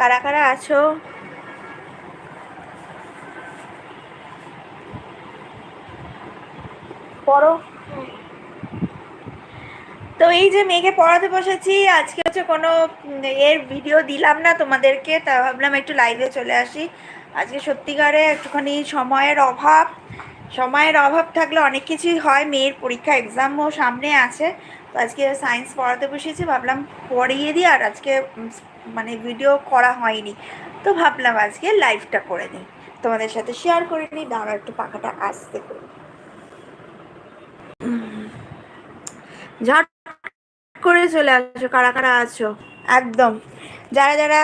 কারা কারা আছো? পড়ো। তো এই যে মেয়েকে পড়াতে বসেছি, আজকে হচ্ছে কোনো এর ভিডিও দিলাম না তোমাদেরকে, তা ভাবলাম একটু লাইভে চলে আসি। আজকে সত্যিকারে একটুখানি সময়ের অভাব। সময়ের অভাব থাকলে অনেক কিছুই হয়, মেয়ের পরীক্ষা এক্সামও সামনে আছে। তো আজকে সায়েন্স পড়াতে বসেছি, ভাবলাম পড়িয়ে দিই, আর আজকে মানে ভিডিও করা হয়নি। তো ভাবলাম আজকে লাইভটা করে নিই। তোমাদের সাথে শেয়ার করে নিই দাঁড়া একটু পাখাটা আসতে করি। করে চলে আসো, কারা কারা আছো? একদম। যারা যারা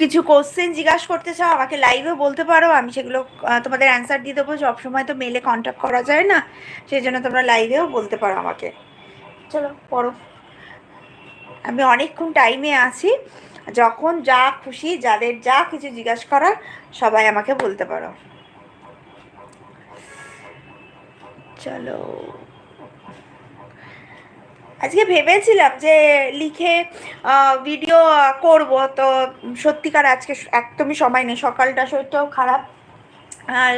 কিছু কোশ্চেন জিজ্ঞাসা করতে চাও, আমাকে লাইভে বলতে পারো। আমি সেগুলো তোমাদের অ্যান্সার দিয়ে দেবো। সবসময় তো মেলে কন্ট্যাক্ট করা যায় না। সেই জন্য তোমরা লাইভেও বলতে পারো আমাকে। চলো, পড়ো। আমি অনেকক্ষণ টাইমে আছি। যখন যা খুশি, যাদের যা কিছু জিজ্ঞাসা করার, সবাই আমাকে বলতে পারো। চলো। আজকে ভেবেছিলাম যে লিখে ভিডিও করব, তো সত্যিকার আজকে একদমই সময় নেই। সকালটা শরীরটাও খারাপ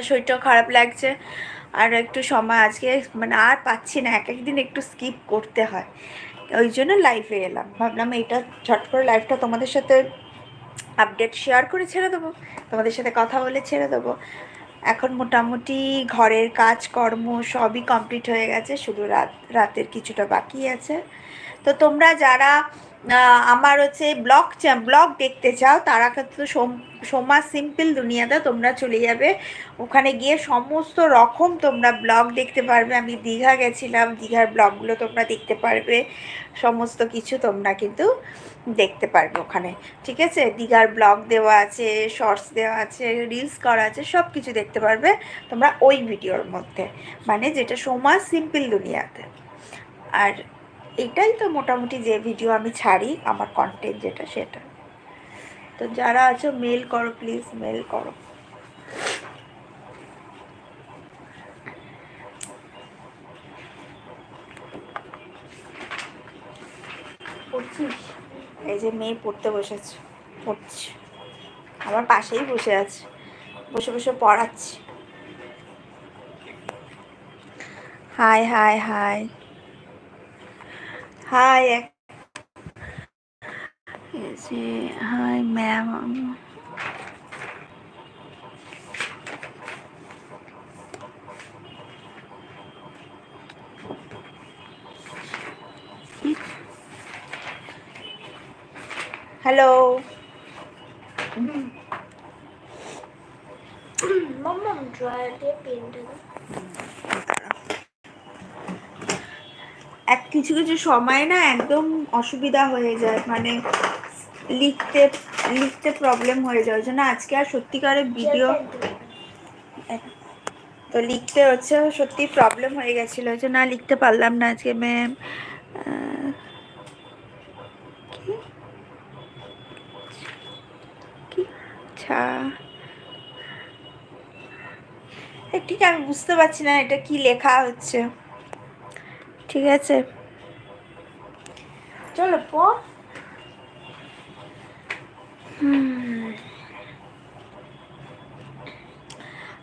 শরীরটাও খারাপ লাগছে। আর একটু সময় আজকে মানে আর পাচ্ছি না এক একদিন একটু স্কিপ করতে হয়। ওই জন্য লাইভে এলাম। ভাবলাম এইটা ঝট করে লাইভটা তোমাদের সাথে আপডেট শেয়ার করে ছেড়ে দেবো। তোমাদের সাথে কথা বলে ছেড়ে দেবো। এখন মোটামুটি ঘরের কাজকর্ম সবই কমপ্লিট হয়ে গেছে। শুধু রাত, রাতের কিছুটা বাকি আছে। তো তোমরা যারা আমার হচ্ছে ব্লগ ব্লগ দেখতে চাও, তারা কিন্তু সোম- সোমা সিম্পল দুনিয়াতে তোমরা চলে যাবে। ওখানে গিয়ে সমস্ত রকম তোমরা ব্লগ দেখতে পারবে। আমি দীঘা গেছিলাম, দীঘার ব্লগগুলো তোমরা দেখতে পারবে। সমস্ত কিছু তোমরা কিন্তু দেখতে পারবে ওখানে। ঠিক আছে? দীঘার ব্লগ দেওয়া আছে, শর্টস দেওয়া আছে, রিলস করা আছে সব কিছু দেখতে পারবে তোমরা ওই ভিডিওর মধ্যে। মানে যেটা সোমা সিম্পল দুনিয়াতে আর এটাই তো মোটামুটি যে ভিডিও আমি ছাড়ি, আমার কন্টেন্ট যেটা সেটা। তো যারা আছো মেল করো প্লিজ মেল করো। এই যে মেয়ে পড়তে বসেছে, পড়ছে। আমার পাশেই বসে আছে, বসে বসে পড়াচ্ছি। Hi hi hi hi hi ma'am hello mamma drawer দিয়ে পেনটা দাও এক কিছু কিছু সময় না একদম অসুবিধা হয়ে যায় মানে লিখতে লিখতে প্রবলেম হয়ে যায়। জন্য আজকে আর সত্যিকারের ভিডিও তো লিখতে হচ্ছে, সত্যি প্রবলেম হয়ে গেছিল। ওই জন্য লিখতে পারলাম না আজকে ম্যাম আচ্ছা। ঠিক আমি বুঝতে পারছি না এটা কি লেখা হচ্ছে। ঠিক আছে। চলো পর হুম।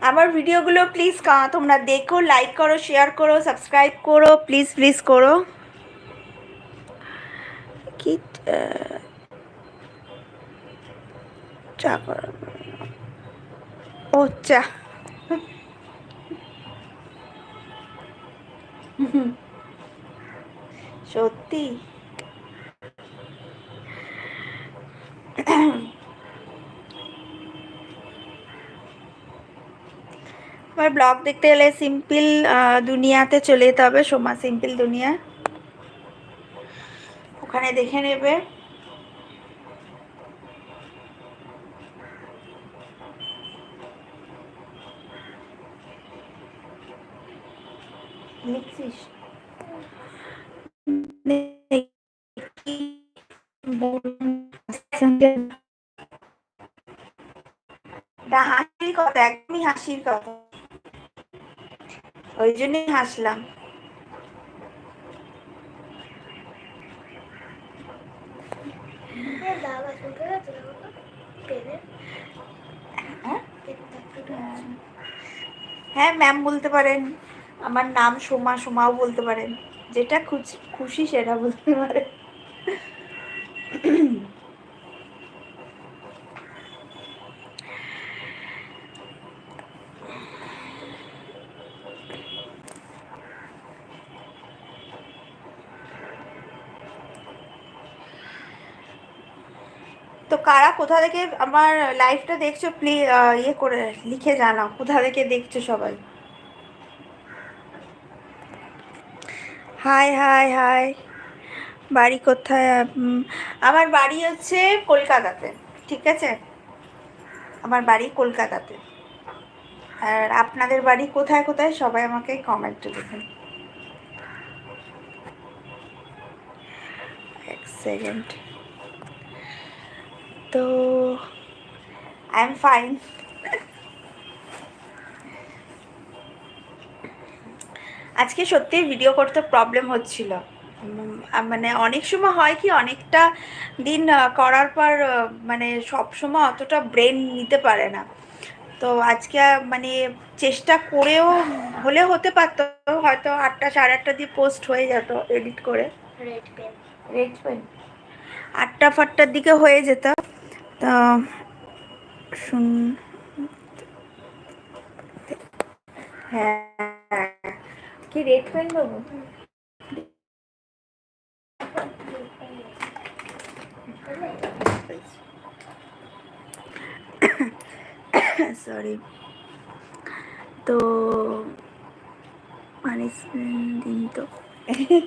আমার ভিডিওগুলো প্লিজ তোমরা দেখো লাইক করো শেয়ার করো সাবস্ক্রাইব করো প্লিজ প্লিজ করো। কি আহ, চা করো। ও চা। সত্যি? আমার ব্লগ দেখতে গেলে সিম্পল দুনিয়াতে চলে যেতে হবে, সোমা, সিম্পল দুনিয়া। ওখানে দেখে নেবে। হাসির কথা। ওই জন্যই হাসলাম। হ্যাঁ? হ্যাঁ ম্যাম বলতে পারেন। আমার নাম সোমা সোমাও বলতে পারেন। যেটা খুশি সেটা বলতে পারেন। তো কারা, কোথা থেকে আমার লাইভটা দেখছ? প্লিজ ইয়ে করে লিখে জানাও, কোথা থেকে দেখছ সবাই? হাই হাই হাই বাড়ি কোথায়? আমার বাড়ি হচ্ছে কলকাতাতে, ঠিক আছে? আমার বাড়ি কলকাতাতে। আর আপনাদের বাড়ি কোথায় কোথায়? সবাই আমাকে কমেন্টে দেখুন এক সেকেন্ড তো আই এম ফাইন আজকে সত্যি ভিডিও করতে প্রবলেম হচ্ছিল। মানে অনেক সময় হয় কি অনেকটা দিন করার পর মানে সব সময় অতটা ব্রেন নিতে পারে না। তো আজকে মানে চেষ্টা করেও হলে হতে পারতো হয়তো আটটা সাড়ে আটটা দিয়ে পোস্ট হয়ে যেত এডিট করে। রেড পেন রেড পেন আটটা ফাটটার দিকে হয়ে যেত। তো শুন হ্যাঁ। কি রেড পেন বাবু? সরি তো পানিশমেন্ট দিন তো।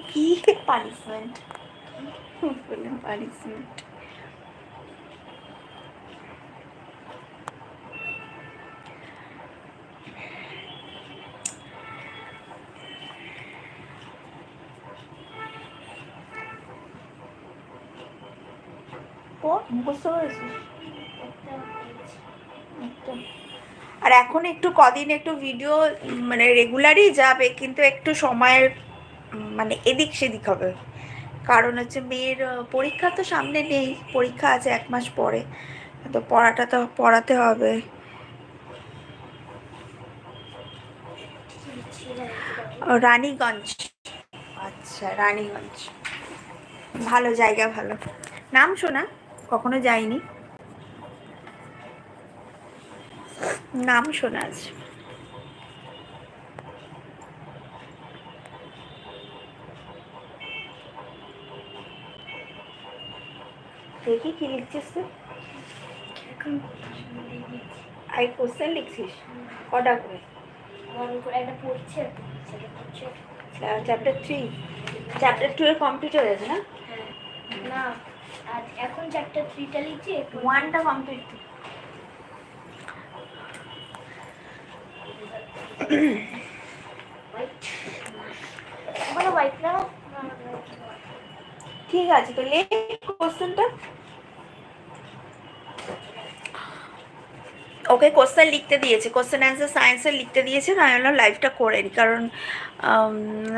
কি পানিশমেন্ট পানিশমেন্ট ও মুখস্থ আর এখন একটু কদিন একটু ভিডিও মানে রেগুলারই যাবে, কিন্তু একটু সময়ের মানে এদিক সেদিক হবে। কারণ হচ্ছে মেয়ের পরীক্ষা তো সামনে নেই, পরীক্ষা আছে এক মাস পরে। তো পড়াটা তো পড়াতে হবে। রানীগঞ্জ। আচ্ছা রানীগঞ্জ। ভালো জায়গা, ভালো। নাম শোনা। কখনো যাইনি। নাম শোনা আছে। দেখি কি লিখছিস তুই? আই কোশ্চেন লিখছিস? কটা করে? চ্যাপ্টার থ্রি চ্যাপ্টার টু এর কমপ্লিট হয়ে গেছে না? হ্যাঁ। না। আর এখন চ্যাপ্টার থ্রিটা লিখছি ওয়ানটা কমপ্লিট বলো হোয়াইট না? ঠিক আছে তো লেখ কোশ্চেনটা ওকে কোশ্চেন লিখতে দিয়েছে। কোশ্চেন অ্যান্সার সায়েন্সের লিখতে দিয়েছে না আমি বললাম লাইভটা করে নিই কারণ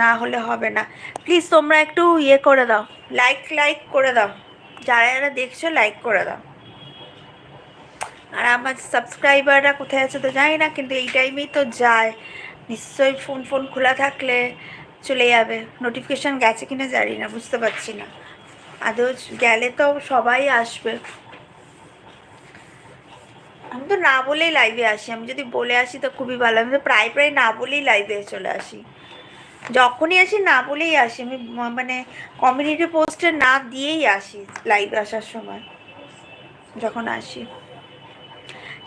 না হলে হবে না। প্লিজ তোমরা একটু ইয়ে করে দাও। লাইক লাইক করে দাও। যারা যারা দেখছ লাইক করে দাও। আর আমার সাবস্ক্রাইবাররা কোথায় আছে তো জানি না, কিন্তু এই টাইমেই তো যায়। নিশ্চয়ই ফোন ফোন খোলা থাকলে চলে যাবে। নোটিফিকেশান গেছে কিনা জানি না, বুঝতে পারছি না। আদৌ গেলে তো সবাই আসবে। আমি তো না বলেই লাইভে আসি। আমি যদি বলে আসি তো খুবই ভালো। আমি তো প্রায় প্রায় না বলেই লাইভে চলে আসি। যখনই আসি, না বলেই আসি। আমি মানে কমিউনিটি পোস্টে না দিয়েই আসি লাইভ আসার সময়, যখন আসি।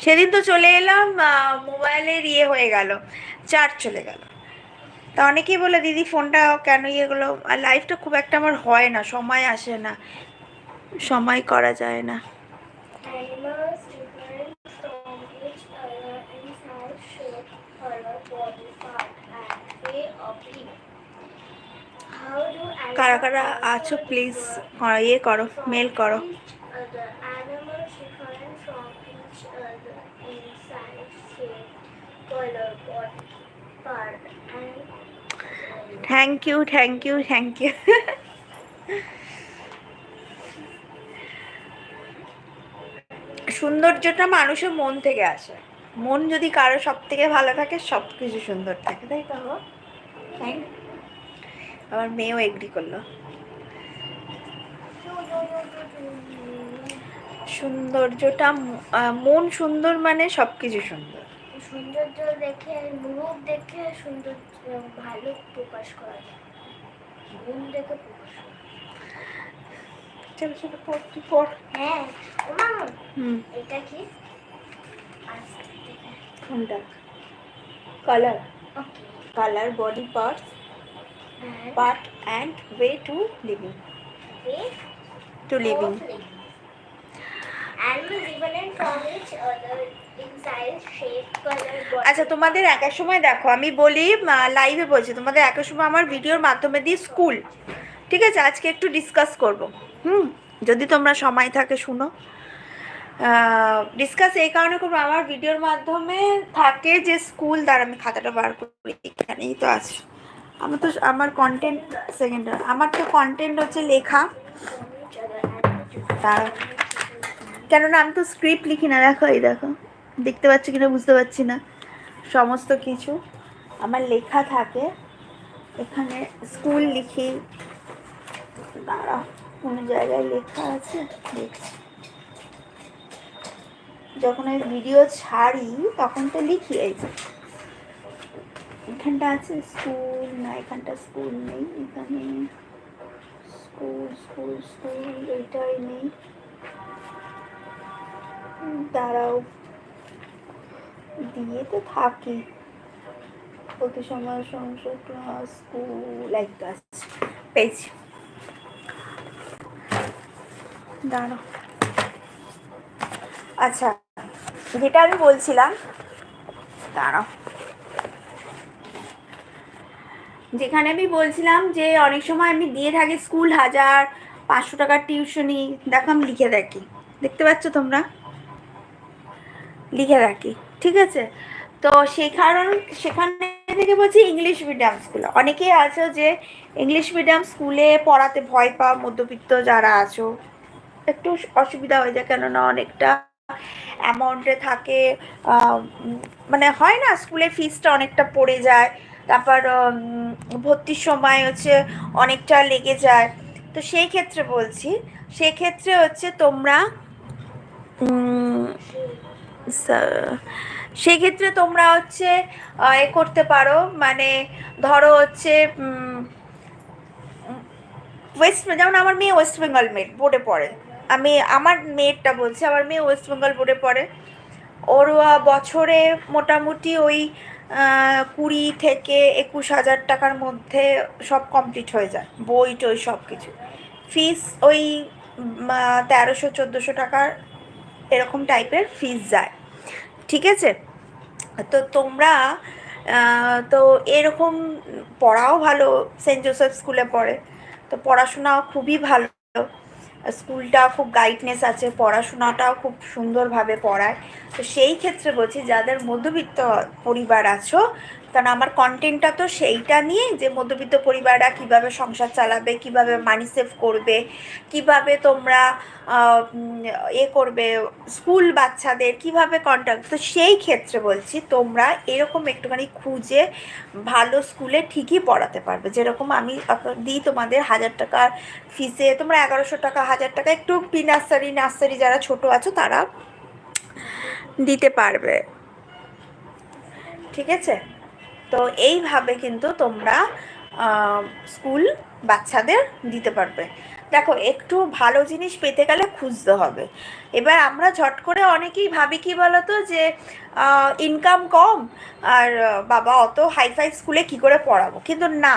সেদিন তো চলে এলাম মোবাইলের ইয়ে হয়ে গেল চার্জ চলে গেল। তা অনেকেই বলে, দিদি ফোনটা কেন ইয়ে গুলো আর লাইফটা খুব একটা আমার হয় না, সময় আসে না, সময় করা যায় না। কারা কারা আছো প্লিজ ইয়ে করো মেল করো। Thank you thank you thank you সৌন্দর্যটা মানুষের মন থেকে আসে। মন যদি কারও সব থেকে ভালো থাকে সব কিছু সুন্দর থাকে, তাই তো? থ্যাংক আমার মেয়েও এগ্রি করল। সৌন্দর্যটা মন সুন্দর মানে সব কিছু সুন্দর। সৌন্দর্য দেখে রূপ দেখে সৌন্দর্য ভালো প্রকাশ করা যায়। গুণ দেখে প্রকাশ করা। চলো চলো পড় তুই পড় হ্যাঁ হুম। এটা কি? কোনটা colour colour body parts part and way to living way to living. আচ্ছা তোমাদের একের সময় দেখো আমি বলি লাইভে বলছি তোমাদের একের সময় আমার ভিডিওর মাধ্যমে দিয়ে স্কুল ঠিক আছে? আজকে একটু ডিসকাস করব। হুম? যদি তোমরা সময় থাকে শুনো। ডিসকাস এই কারণে করব আমার ভিডিওর মাধ্যমে থাকে যে স্কুল দ্বারা আমি খাতাটা বার করি এখানেই তো আছে। আমার তো আমার কন্টেন্ট সেকেন্ড আমার তো কন্টেন্ট হচ্ছে লেখা। তার কেননা আমি তো স্ক্রিপ্ট লিখি না, দেখো এই দেখো। দেখতে পাচ্ছি কিনা, বুঝতে পারছি না। সমস্ত কিছু। আমার লেখা থাকে। এখানে স্কুল লিখি। দাঁড়া, কোনো জায়গায় লেখা আছে? দেখছি। যখন আমি ভিডিও ছাড়ি, তখন তো লিখি, এই এখানটা আছে স্কুল, না, এখানটা স্কুল নেই, এখানে স্কুল স্কুল স্কুল এটাই নেই। দাঁড়াও। দিয়ে তো থাকি। প্রতি সময় সংসার ক্লাস স্কুল এক কাজ পেয়েছি। দাঁড়াও। আচ্ছা যেটা আমি বলছিলাম, দাঁড়াও। যেখানে আমি বলছিলাম যে অনেক সময় আমি দিয়ে থাকি স্কুল হাজার পাঁচশো টাকার টিউশনি। দেখো আমি লিখে রাখি। দেখতে পাচ্ছ তোমরা? লিখে রাখি। ঠিক আছে? তো সেই কারণ সেখানে থেকে বলছি ইংলিশ মিডিয়াম স্কুলে। অনেকেই আছো যে ইংলিশ মিডিয়াম স্কুলে পড়াতে ভয় পাও, মধ্যবিত্ত যারা আছো। একটু অসুবিধা হয়ে যায় কেননা অনেকটা অ্যামাউন্টে থাকে মানে হয় না স্কুলে ফিসটা অনেকটা পড়ে যায়। তারপর ভর্তির সময় হচ্ছে অনেকটা লেগে যায়। তো সেই ক্ষেত্রে বলছি সেক্ষেত্রে হচ্ছে তোমরা সেক্ষেত্রে তোমরা হচ্ছে এ করতে পারো। মানে ধরো হচ্ছে ওয়েস্ট যেমন আমার মেয়ে ওয়েস্ট বেঙ্গল মেয়ে, বোর্ডে পড়ে। আমি, আমার মেয়েরটা বলছি, আমার মেয়ে ওয়েস্ট বেঙ্গল বোর্ডে পড়ে। ওর বছরে মোটামুটি ওই কুড়ি থেকে একুশ হাজার টাকার মধ্যে সব কমপ্লিট হয়ে যায়। বই টই সব কিছু ফিস ওই তেরোশো, চোদ্দোশো টাকার এরকম টাইপের ফিস যায়। ঠিক আছে? তো তোমরা তো এরকম পড়াও ভালো। সেন্ট জোসেফ স্কুলে পড়ে। তো পড়াশোনাও খুবই ভালো। স্কুলটা খুব গাইডনেস আছে, পড়াশোনাটাও খুব সুন্দরভাবে পড়ায়। তো সেই ক্ষেত্রে বলছি, যাদের মধ্যবিত্ত পরিবার আছো কারণ আমার কন্টেন্টটা তো সেইটা নিয়ে যে মধ্যবিত্ত পরিবাররা কীভাবে সংসার চালাবে, কীভাবে মানি সেভ করবে, কীভাবে তোমরা এ করবে স্কুল বাচ্চাদের কীভাবে কন্ট্যাক্ট তো সেই ক্ষেত্রে বলছি তোমরা এরকম একটুখানি খুঁজে ভালো স্কুলে ঠিকই পড়াতে পারবে। যেরকম আমি দিই তোমাদের হাজার টাকার ফিসে তোমরা এগারোশো টাকা, হাজার টাকা, একটু প্রি নার্সারি নার্সারি যারা ছোট আছো তারা দিতে পারবে। ঠিক আছে? তো এইভাবে কিন্তু তোমরা স্কুল বাচ্চাদের দিতে পারবে। দেখো, একটু ভালো জিনিস পেতে গেলে খুঁজতে হবে। এবার আমরা ঝট করে অনেকেই ভাবি কি বলতো যে ইনকাম কম, আর বাবা অত হাইফাই স্কুলে কি করে পড়াবো? কিন্তু না,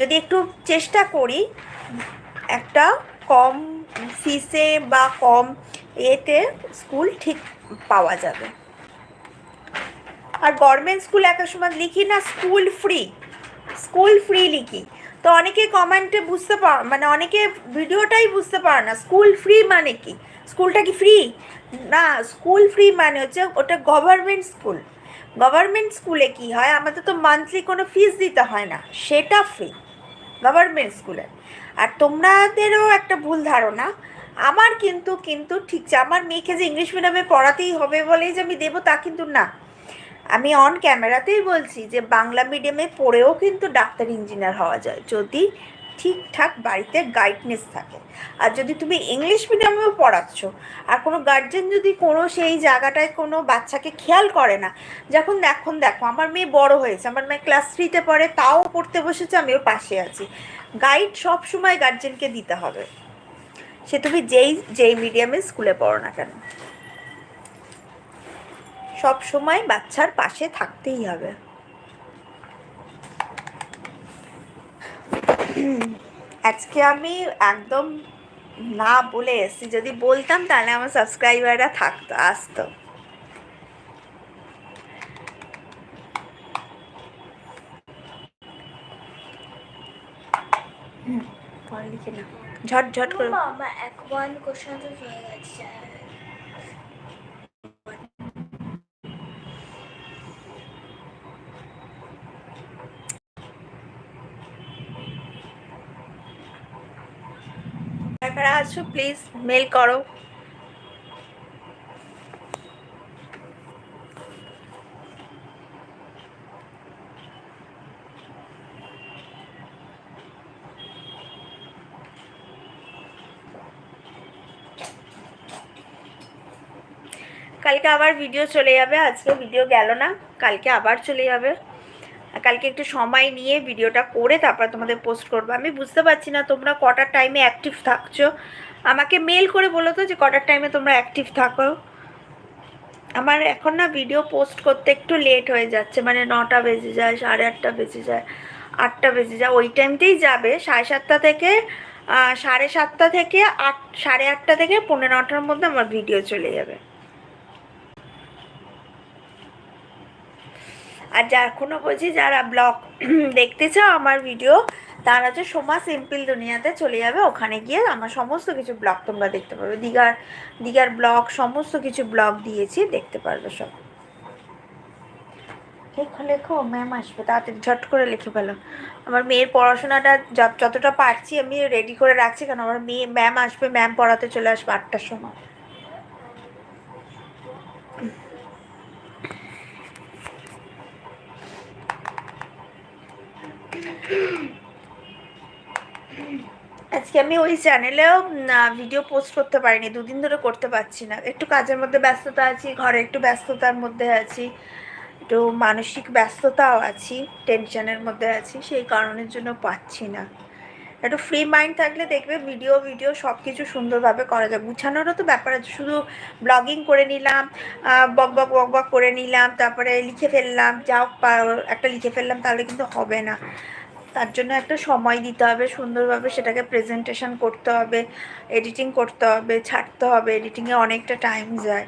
যদি একটু চেষ্টা করি, একটা কম ফিসে বা কম এতে স্কুল ঠিক পাওয়া যাবে। আর গভর্নমেন্ট স্কুল একটা সময় লিখি না স্কুল ফ্রি স্কুল ফ্রি লিখি। তো অনেকে কমেন্টে বুঝতে পার মানে অনেকে ভিডিওটাই বুঝতে পারে না স্কুল ফ্রি মানে কি? স্কুলটা কি ফ্রি না স্কুল ফ্রি মানে হচ্ছে ওটা গভর্নমেন্ট স্কুল গভর্নমেন্ট স্কুলে কি হয়, আমাদের তো মান্থলি কোনো ফিস দিতে হয় না, সেটা ফ্রি গভর্নমেন্ট স্কুলে আর তোমাদেরও একটা ভুল ধারণা, আমার কিন্তু কিন্তু ঠিক আমার মেয়েকে যে ইংলিশ মিডিয়ামে পড়াতেই হবে বলেই যে আমি দেবো তা কিন্তু না। আমি অন ক্যামেরাতেই বলছি যে, বাংলা মিডিয়ামে পড়েও কিন্তু ডাক্তার ইঞ্জিনিয়ার হওয়া যায়। যদি ঠিকঠাক বাড়িতে গাইডনেস থাকে। আর যদি তুমি ইংলিশ মিডিয়ামেও পড়াচ্ছ, আর কোনো গার্জেন যদি কোনো সেই জায়গাটায় কোনো বাচ্চাকে খেয়াল করে না, যখন এখন দেখো, আমার মেয়ে বড় হয়েছে, আমার মেয়ে ক্লাস থ্রিতে পড়ে, তাও পড়তে বসেছে, আমিও পাশে আছি। গাইড সব সময় গার্জেনকে দিতে হবে। সে তুমি যেই যেই মিডিয়ামে স্কুলে পড়ো না কেন? সব সময় বাচ্চার পাশে থাকতেই হবে। আজকে আমি একদম না বলে এসেছি। যদি বলতাম তাহলে আমার সাবস্ক্রাইবাররা থাকতো, আসতো। ঝট ঝট করে। এক one question তো হয়ে গেছে। কারা আছো প্লিজ মেল করো। কালকে আবার ভিডিও চলে যাবে, আজকে ভিডিও গেল না, কালকে আবার চলে যাবে। কালকে একটু সময় নিয়ে ভিডিওটা করে তারপর তোমাদের পোস্ট করব। আমি বুঝতে পারছি না তোমরা কটার টাইমে অ্যাক্টিভ থাকছো। আমাকে মেল করে বলো তো যে কটার টাইমে তোমরা অ্যাক্টিভ থাকো। আমার এখন না ভিডিও পোস্ট করতে একটু লেট হয়ে যাচ্ছে মানে নটা বেজে যায়, সাড়ে আটটা বেজে যায়, আটটা বেজে যায়। ওই টাইমতেই যাবে, সাড়ে সাতটা থেকে সাড়ে সাতটা থেকে আট, সাড়ে আটটা থেকে পনেরো নটার মধ্যে আমার ভিডিও চলে যাবে। আর যা এখনও বলছি, যারা ব্লগ দেখতে চাও আমার ভিডিও তারা হচ্ছে সোমা সিম্পল দুনিয়াতে চলে যাবে। ওখানে গিয়ে আমার সমস্ত কিছু ব্লগ তোমরা দেখতে পারবে দীঘার দীঘার ব্লগ, সমস্ত কিছু ব্লগ দিয়েছি, দেখতে পারবে সব। লেখো লেখো ম্যাম আসবে। তাড়াতাড়ি ঝট করে লিখে ফেলো। আমার মেয়ের পড়াশোনাটা যত- যতটা পারছি আমি রেডি করে রাখছি, কারণ আমার মেয়ে ম্যাম আসবে ম্যাম পড়াতে চলে আসবে আটটার সময়। আজকে আমি ওই চ্যানেলেও ভিডিও পোস্ট করতে পারিনি, দুদিন ধরে করতে পারছি না। একটু কাজের মধ্যে ব্যস্ততা আছি, ঘরে একটু ব্যস্ততার মধ্যে আছি, একটু মানসিক ব্যস্ততাও আছি টেনশনের মধ্যে আছি, সেই কারণের জন্য পাচ্ছি না। একটু ফ্রি মাইন্ড থাকলে দেখবে ভিডিও ভিডিও সব কিছু সুন্দরভাবে করা যায়। গুছানোরও তো ব্যাপার আছে, শুধু ব্লগিং করে নিলাম বক বক বক বক করে নিলাম, তারপরে লিখে ফেললাম যাও একটা লিখে ফেললাম, তাহলে কিন্তু হবে না। তার জন্য একটা সময় দিতে হবে, সুন্দরভাবে সেটাকে প্রেজেন্টেশন করতে হবে এডিটিং করতে হবে, ছাড়তে হবে এডিটিংয়ে অনেকটা টাইম যায়।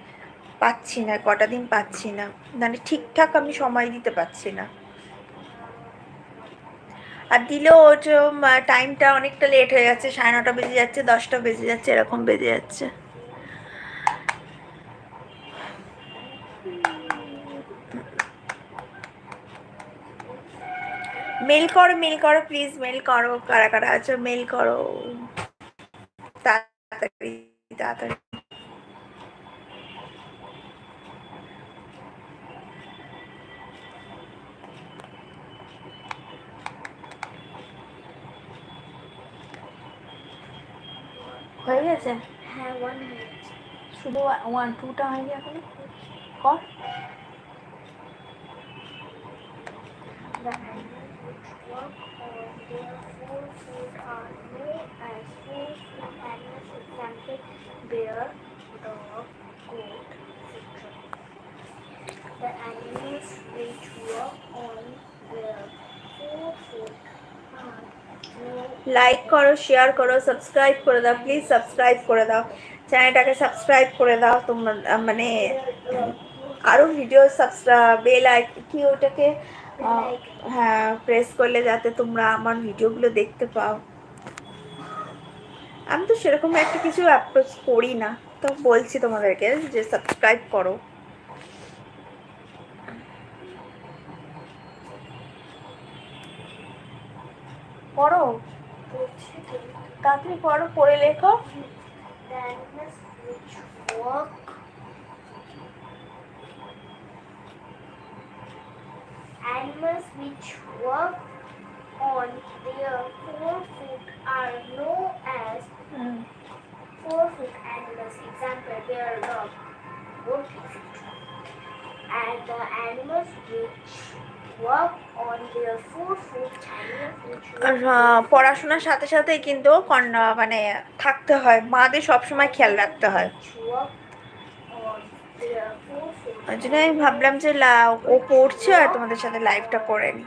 পাচ্ছি না, কটা দিন পাচ্ছি না। মানে ঠিকঠাক আমি সময় দিতে পারছি না। আর দিলেও টাইমটা অনেকটা লেট হয়ে যাচ্ছে, সাড়ে নটা বেজে যাচ্ছে, দশটা বেজে যাচ্ছে, এরকম বেজে যাচ্ছে। মেল করো মেল করো প্লিজ মেল করো কারা কারা আছো মেল করো। তাড়াতাড়ি তাড়াতাড়ি। হয়ে গেছে? হ্যাঁ ওয়ান হয়ে গেছে। শুধু ওয়ান টুটা হয়নি এখন? কর। Work on their four feet are known as four feet animals. Example: bear, dog, goat, etc. The animals which work on their four feet are like করো শেয়ার করো সাবস্ক্রাইব করে দাও প্লিজ সাবস্ক্রাইব করে দাও চ্যানেলটাকে সাবস্ক্রাইব করে দাও তোমরা মানে আরও ভিডিও সাবস্ক্রাইব বেল আই কি ওটাকে হ্যাঁ প্রেস করলে যাতে তোমরা আমার ভিডিওগুলো দেখতে পাও। আমি তো সেরকম একটা কিছু অ্যাপ্রোচ করি না। তো বলছি তোমাদেরকে যে সাবস্ক্রাইব করো। পড়ো। বলছি তো। তাড়াতাড়ি পড়ো পড়ে লেখো। Animals which walk on their four foot are known as four foot animals. Example, bear, dog, goat. And the animals which on their পড়াশোনার সাথে সাথেই কিন্তু মানে থাকতে হয় মাদের সবসময় খেয়াল রাখতে হয় ওই জন্য আমি ভাবলাম যে ও পড়ছে আর তোমাদের সাথে লাইভটা করে নি।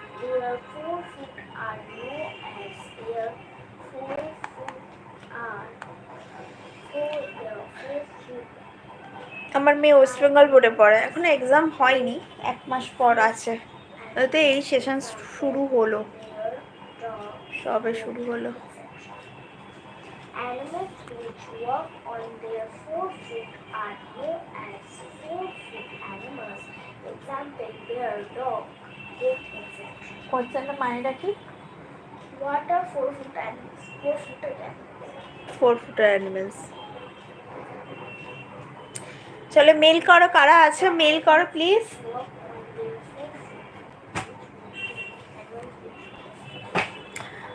আমার মেয়ে ওয়েস্ট বেঙ্গল বোর্ডে পড়ে। এখন এক্সাম হয়নি, এক মাস পর আছে। তো এই সেশন শুরু হলো। সবে শুরু হলো। Animals which walk on their four feet are known as four. Example, bear, dog, goat, etc. কোশ্চেনটা মানেটা কি What are four foot animals? Four footed animals. Four footer animals চলো মেল করো কারা আছে মেল করো প্লিজ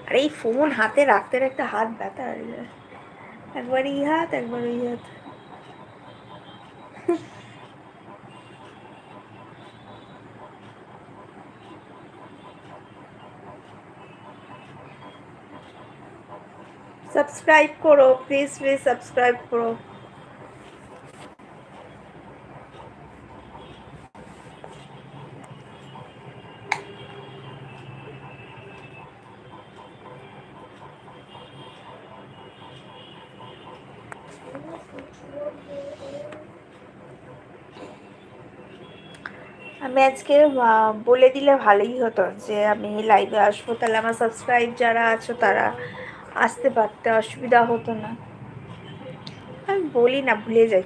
আর এই ফোন হাতে রাখতে রাখতে হাত ব্যথা হয়ে যায় একবার এই হাত একবার ওই হাত সাবস্ক্রাইব করো প্লিজ প্লিজ সাবস্ক্রাইব করো। আমি আজকে বলে দিলে ভালোই হতো যে আমি লাইভে আসব। তাহলে আমার সাবস্ক্রাইব যারা আছো তারা আসতে পারতে অসুবিধা হতো না। আমি বলি না ভুলে যাই।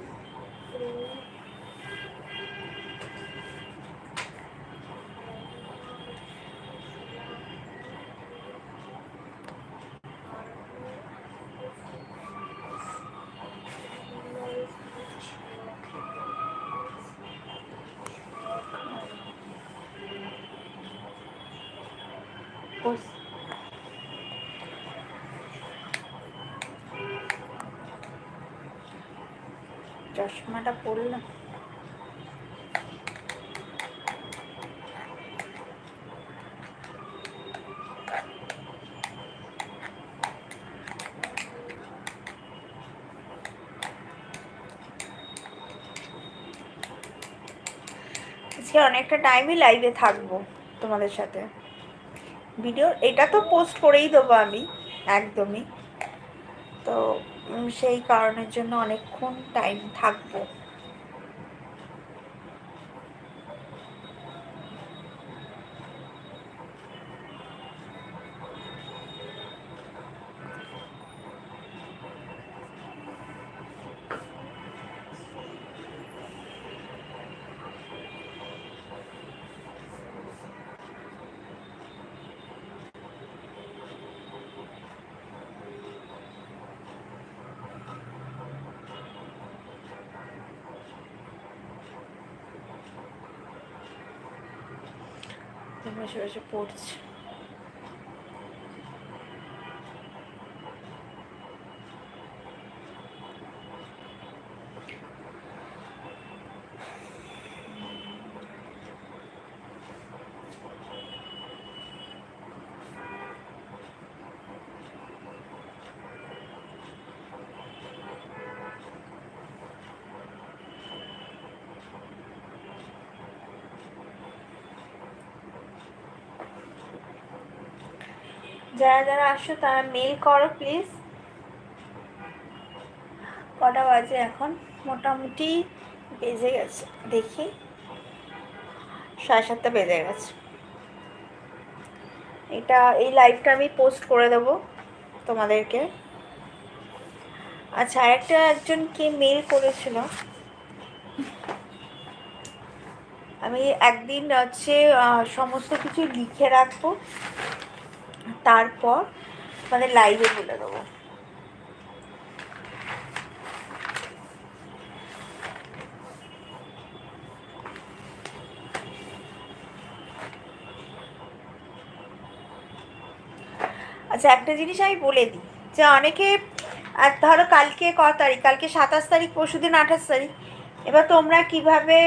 আজকে অনেকটা টাইমই লাইভে থাকব তোমাদের সাথে। ভিডিও এটা তো পোস্ট করেই দেবো আমি, একদমই। তো সেই কারণের জন্য অনেকক্ষণ টাইম থাকব। বসে পড়ছি। যারা যারা আসছো, তারা মেল করো প্লিজ কটা বাজে এখন? মোটামুটি বেজে গেছে, দেখি। সাড়ে সাতটা বেজে গেছে। এটা, এই লাইভটা আমি পোস্ট করে দেবো তোমাদেরকে। আচ্ছা আরেকটা একজন কে মেল করেছিল। আমি একদিন হচ্ছে সমস্ত কিছু লিখে রাখব। তারপর মানে লাইভে বলে দেবো। আচ্ছা একটা জিনিস আমি বলে দিই। যে অনেকে আর ধরো কালকে ক তারিখ? কালকে সাতাশ তারিখ পরশু দিন আঠাশ তারিখ। এবার তোমরা কীভাবে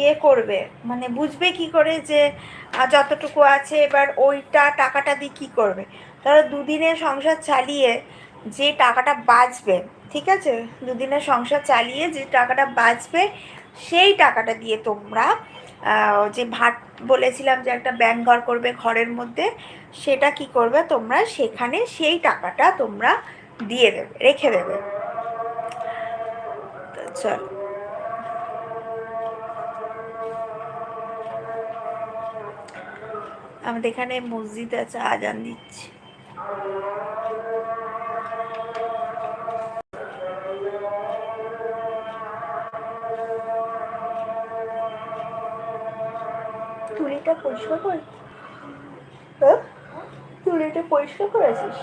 ইয়ে করবে? মানে বুঝবে কি করে যে যতটুকু আছে এবার ওইটা টাকাটা দিয়ে কী করবে? ধরো দুদিনের সংসার চালিয়ে যে টাকাটা বাঁচবে, ঠিক আছে? দুদিনের সংসার চালিয়ে যে টাকাটা বাঁচবে, সেই টাকাটা দিয়ে তোমরা যে ভাত বলেছিলাম যে একটা ব্যাংক ঘর করবে ঘরের মধ্যে, সেটা কি করবে? তোমরা সেখানে সেই টাকাটা তোমরা দিয়ে দেবে, রেখে দেবে। চলো। আমাদের এখানে মসজিদ আছে, আজান দিচ্ছে। তুলিটা পরিষ্কার করে হ্যাঁ? তুলিটা পরিষ্কার করেছিস?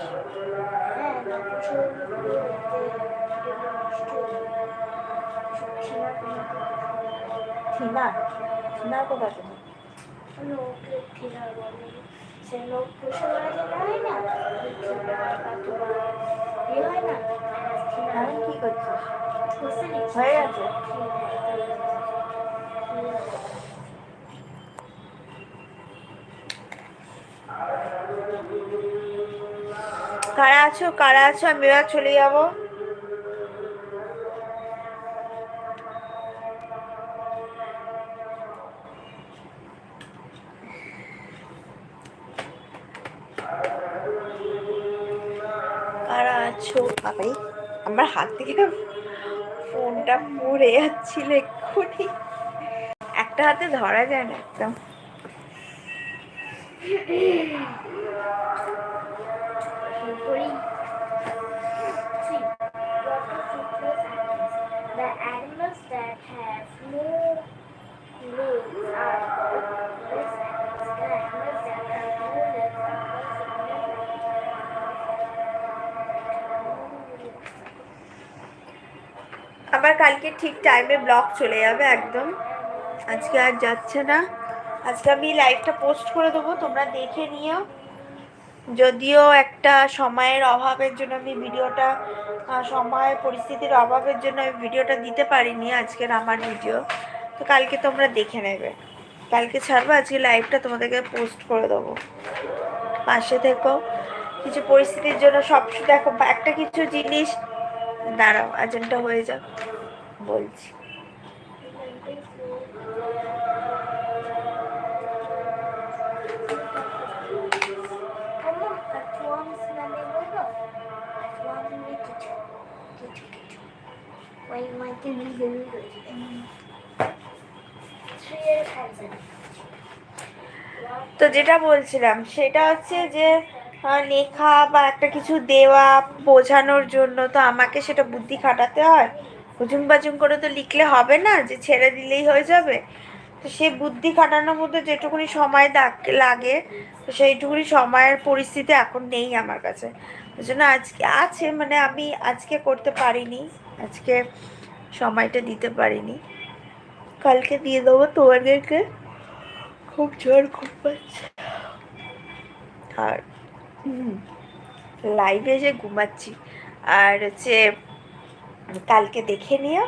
থিনা থিনা কোথায় বলে সে যেটা হয় না? ইয়ে হয় না? কি করছিস? হয়ে গেছে? কারা আছো? কারা আছো? আমি এবার চলে যাব কারা আছো বাপাই আমার হাত থেকে ফোনটা পড়ে যাচ্ছিল এক্ষুনি। একটা হাতে ধরা যায় না একদম। The animals that have no আবার কালকে ঠিক টাইমে ব্লগ চলে যাবে একদম। আজকে আর যাচ্ছে না। আজকে আমি লাইভটা পোস্ট করে দেবো, তোমরা দেখে নিও। যদিও একটা সময়ের অভাবের জন্য আমি ভিডিওটা সময়, পরিস্থিতির অভাবের জন্য আমি ভিডিওটা দিতে পারিনি আজকের আমার ভিডিও তো কালকে তোমরা দেখে নেবে। কালকে ছাড়বো, আজকে লাইভটা তোমাদেরকে পোস্ট করে দেবো। পাশে থেকো। কিছু পরিস্থিতির জন্য সব, দেখো, একটা কিছু জিনিস দাঁড়াও আজেন্টটা হয়ে যাক বলছি। তো যেটা বলছিলাম সেটা হচ্ছে যে লেখা বা একটা কিছু দেওয়া বোঝানোর জন্য তো আমাকে সেটা বুদ্ধি খাটাতে হয়। হুজুম বাজুম করে তো লিখলে হবে না যে ছেড়ে দিলেই হয়ে যাবে। তো সেই বুদ্ধি খাটানোর মধ্যে যেটুকুনি সময় লাগে, তো সেইটুকুনি সময়ের পরিস্থিতি এখন নেই আমার কাছে। ওই জন্য আজকে আছে মানে আমি আজকে করতে পারিনি, আজকে সময়টা দিতে পারিনি। কালকে দিয়ে দেবো তোমাদেরকে। খুব জোর, খুব পাচ্ছে আর লাইভে এসে ঘুমাচ্ছি। আর হচ্ছে, কালকে দেখে নিও,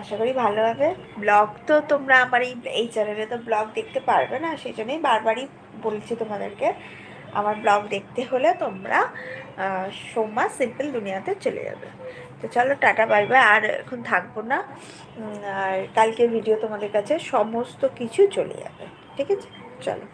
আশা করি ভালো হবে। ব্লগ তো তোমরা আমার এই এই চ্যানেলে তো ব্লগ দেখতে পারবে না সেই জন্যই বারবারই বলছি তোমাদেরকে, আমার ব্লগ দেখতে হলে তোমরা সোমা সিম্পল দুনিয়াতে চলে যাবে। তো চলো, টাটা বাই বাই আর এখন থাকব না। আর কালকে ভিডিও তোমাদের কাছে সমস্ত কিছু চলে যাবে। ঠিক আছে? চলো।